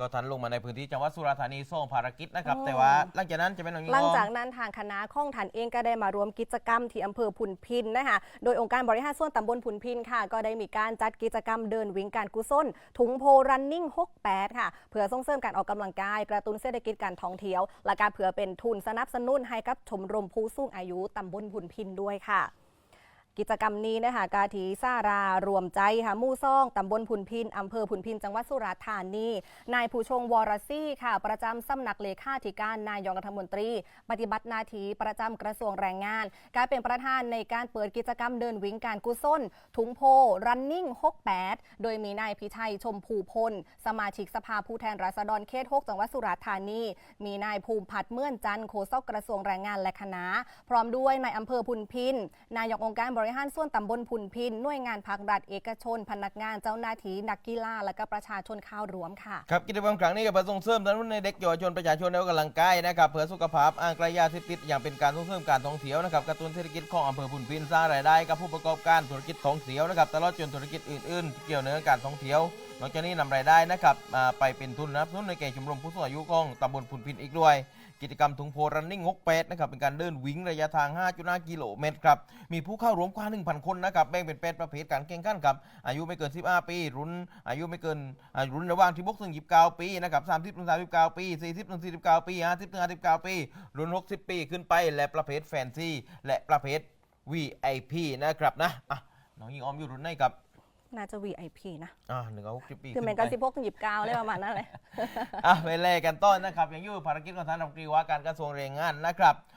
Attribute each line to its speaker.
Speaker 1: ก็ทันลงมาในพื้นที่จังหวัดสุราษฎร์ธานีส่งภารกิจนะครับ
Speaker 2: อืม
Speaker 1: แต่ว่าหลังจากนั้นจะเป็นอย่างนี้
Speaker 2: หลัง
Speaker 1: อ้อม
Speaker 2: จากนั้นทางคณะข้องทันเองก็ได้มารวมกิจกรรมที่อำเภอพุนพินนะคะโดยองค์การบริหารส่วนตำบลพุนพินค่ะ ก็ได้มีการจัดกิจกรรมเดินวิ่งการกุศลถุงโพรันนิ่ง68 ค่ะ เพื่อส่งเสริมการออกกำลังกาย กระตุ้นเศรษฐกิจการท่องเที่ยว และการเผื่อเป็นทุนสนับสนุนให้กับชมรมผู้สูงอายุตำบลพุนพินด้วยค่ะ กิจกรรมนี้นะคะกาถีซารารวมใจค่ะมู่ซ่องตำบลพุนพินอำเภอพุนพินจังหวัดสุราษฎร์ธานี นายผู้ชงวรซี่ค่ะ ประจำสำนักเลขาธิการนายกรัฐมนตรี ปฏิบัติหน้าที่ประจำกระทรวงแรงงาน การเป็นประธานในการเปิดกิจกรรมเดินวิ่งการกุศลถุงโพ running 68 โดยมีนายพิชัยชมภูพล สมาชิกสภาผู้แทนราษฎรเขต6จังหวัดสุราษฎร์ธานี มีนายภูมิพัฒน์เมื่อนจันทร์โฆษกกระทรวงแรงงานและคณะ พร้อมด้วยนายอำเภอพุนพินนายกองค์การบริหารส่วนตำบลพุนพินหน่วยงานภาครัฐเอกชน พนักงานเจ้าหน้าที่นักกีฬาและก็ประชาชนข้าวรวมค่ะ
Speaker 1: ครับกิจกรรมครั้งนี้ก็เพื่อส่งเสริมสนับสนุนในเด็กเยาวชนประชาชนในออกกำลังกายนะครับเพื่อสุขภาพอ่างไกลยาเสพติดอย่างเป็นการส่งเสริมการท่องเที่ยวนะครับกระตุ้นเศรษฐกิจของอำเภอพุนพินสร้างรายได้กับผู้ประกอบการธุรกิจท่องเที่ยวนะครับตลอดจนธุรกิจอื่นๆที่เกี่ยวเนื่องกับการท่องเที่ยว นอกจากนี้นำรายได้นะครับอ่าไปเป็นทุนนะครับทุนในแก่ชมรมผู้สูงอายุของตำบลพุนพินอีกด้วย กิจกรรมถุงโพรันนิ่งงกเป็ดนะครับเป็นการเดินวิ่งระยะทาง 5.5 กิโลเมตรครับมีผู้เข้าร่วมกว่า 1,000 คนนะครับแบ่งเป็นแปดประเภทการแข่งขันครับอายุไม่เกิน 15 ปีรุ่นอายุไม่เกินรุ่นระหว่างที่บกถึง29 ปีนะครับ30ถึง39 ปี 40ถึง49 ปี 50ถึง59 ปี รุ่น 60 ปีขึ้นไปและประเภทแฟนซีและประเภท VIP นะครับนะอะน้องยิงออมอยู่รุ่นไหนครับ
Speaker 2: น่าจะ VIP นะ
Speaker 1: อ่าหนึ่งร้อยหกสิบปี
Speaker 2: คือเหมือน
Speaker 1: ขึ้
Speaker 2: กัน
Speaker 1: ไป
Speaker 2: 16ถึง29เลยประมาณนั้นเลย
Speaker 1: อะไปเลยกันต้นนะครับอย่างอยูภารกิจของท่านรัฐมนตรีว่าการกระทรวงแรงงานนะครับ